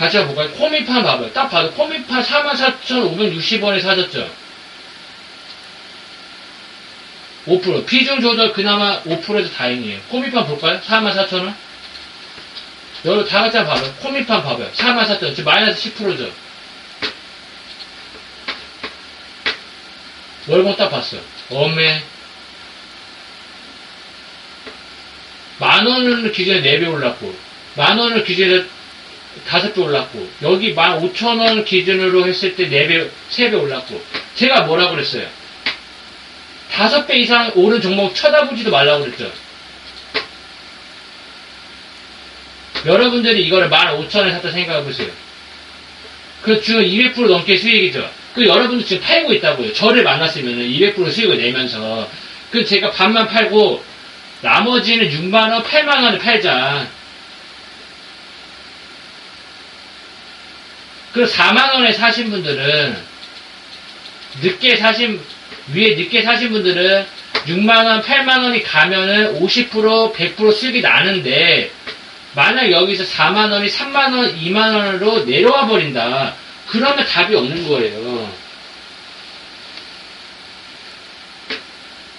같이 한번 볼까요? 코미판 봐봐요. 딱 봐도 코미판 44,560원에 사셨죠? 5% 비중 조절 그나마 5%에서 다행이에요. 코미판 볼까요? 44,000원? 여러분 다 같이 한번 봐봐요. 코미판 봐봐요. 44,000원. 지금 마이너스 10%죠? 월봉 딱 봤어요. 어메. 만 원을 기준에 4배 올랐고, 만 원을 기준에 5배 올랐고, 여기 15,000원 기준으로 했을 때 4배, 3배 올랐고, 제가 뭐라고 그랬어요? 5배 이상 오른 종목 쳐다보지도 말라고 그랬죠. 여러분들이 이거를 15,000원에 샀다 생각해 보세요. 그 지금 200% 넘게 수익이죠. 그 여러분들 지금 팔고 있다고요. 저를 만났으면 200% 수익을 내면서 그 제가 반만 팔고 나머지는 6만원, 8만원에 팔자. 그 4만원에 사신 분들은 늦게 사신 위에 늦게 사신 분들은 6만원, 8만원이 가면은 50%, 100% 수익이 나는데 만약 여기서 4만원이 3만원, 2만원으로 내려와 버린다. 그러면 답이 없는 거예요.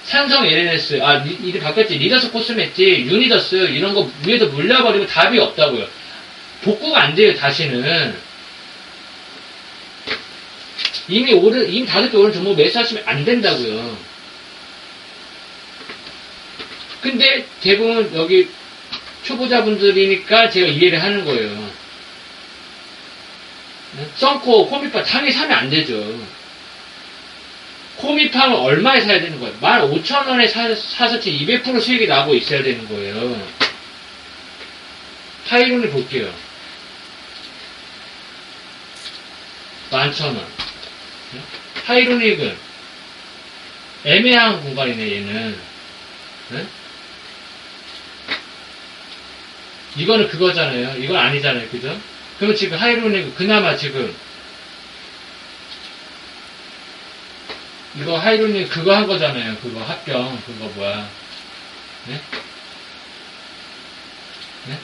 삼성 LNS, 아, 리- 이름 바뀌었지. 리더스 코스메틱, 유니더스, 이런 거 위에서 물려버리고 답이 없다고요. 복구가 안 돼요, 다시는. 이미 오른, 이미 다섯 개 오른 종목 매수하시면 안 된다고요. 근데 대부분 여기 초보자분들이니까 제가 이해를 하는 거예요. 썬코, 코미파 당연히 사면 안 되죠. 코미팡을 얼마에 사야 되는 거예요? 15,000원에 사, 사서 지금 200% 수익이 나고 있어야 되는 거예요. 타이론을 볼게요. 11,000원. 타이로닉은 애매한 공간이네, 얘는. 네? 이거는 그거잖아요. 이건 아니잖아요. 그죠? 그럼 지금 하이로닉은 그나마 지금 이거 하이로닉 그거 한 거잖아요. 그거 합병 그거 뭐야? 네? 네?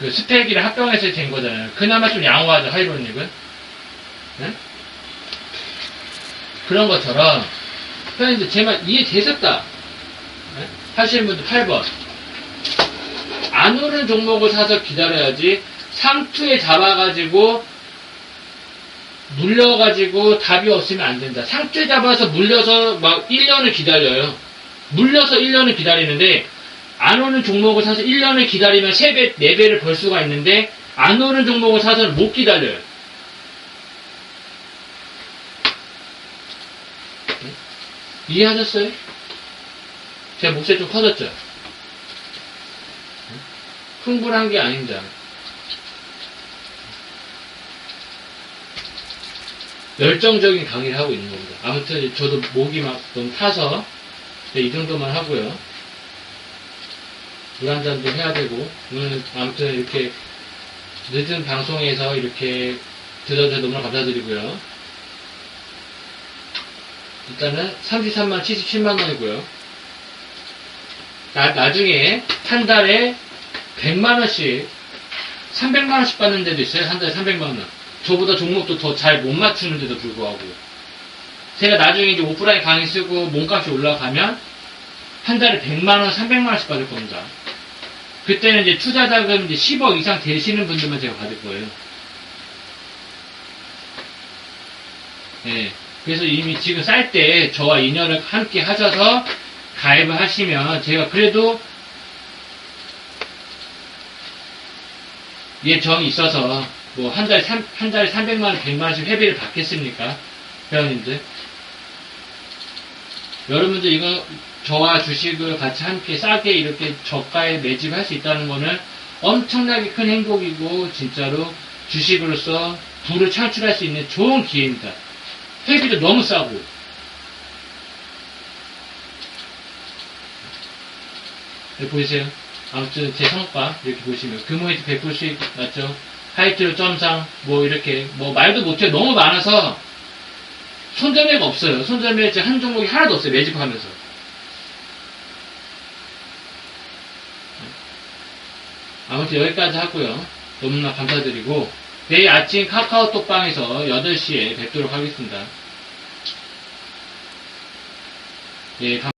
그 스펙이랑 합병해서 된 거잖아요. 그나마 좀 양호하죠. 하이로닉은. 네? 그런 것처럼 그냥 이제 제말 이해되셨다. 네? 하시는 분들 8번. 안 오른 종목을 사서 기다려야지 상투에 잡아가지고 물려가지고 답이 없으면 안 된다. 상투에 잡아서 물려서 막 1년을 기다려요. 물려서 1년을 기다리는데 안 오는 종목을 사서 1년을 기다리면 3배, 4배를 벌 수가 있는데 안 오는 종목을 사서는 못 기다려요. 이해하셨어요? 제 목소리 좀 커졌죠? 흥분한 게 아닙니다. 열정적인 강의를 하고 있는 겁니다. 아무튼 저도 목이 막 너무 타서 네, 이 정도만 하고요. 물 한 잔도 해야 되고 오늘 아무튼 이렇게 늦은 방송에서 이렇게 들어주셔서 너무나 감사드리고요. 일단은 33만 77만 원이고요. 나, 나중에 한 달에 100만 원씩, 300만 원씩 받는 데도 있어요. 한 달에 300만 원. 저보다 종목도 더 잘 못 맞추는데도 불구하고. 제가 나중에 이제 오프라인 강의 쓰고 몸값이 올라가면 한 달에 100만 원, 300만 원씩 받을 겁니다. 그때는 이제 투자 자금 이제 10억 이상 되시는 분들만 제가 받을 거예요. 네. 그래서 이미 지금 쌀 때 저와 인연을 함께 하셔서 가입을 하시면 제가 그래도 예 정이 있어서 뭐 한 달에 삼- 한 달에 300만 원, 100만 원씩 회비를 받겠습니까? 회원님들. 여러분들 이거 저와 주식을 같이 함께 싸게 이렇게 저가에 매집할 수 있다는 거는 엄청나게 큰 행복이고 진짜로 주식으로서 부를 창출할 수 있는 좋은 기회입니다. 회비도 너무 싸고 네, 보이세요? 아무튼 제 성과 이렇게 보시면 금호이트 100%씩 맞죠? 하이트로 점상 뭐 이렇게 뭐 말도 못해요. 너무 많아서 손절매가 없어요. 손절매 한 종목이 하나도 없어요. 매집하면서. 아무튼 여기까지 하고요. 너무나 감사드리고 내일 아침 카카오톡방에서 8시에 뵙도록 하겠습니다. 예, 감-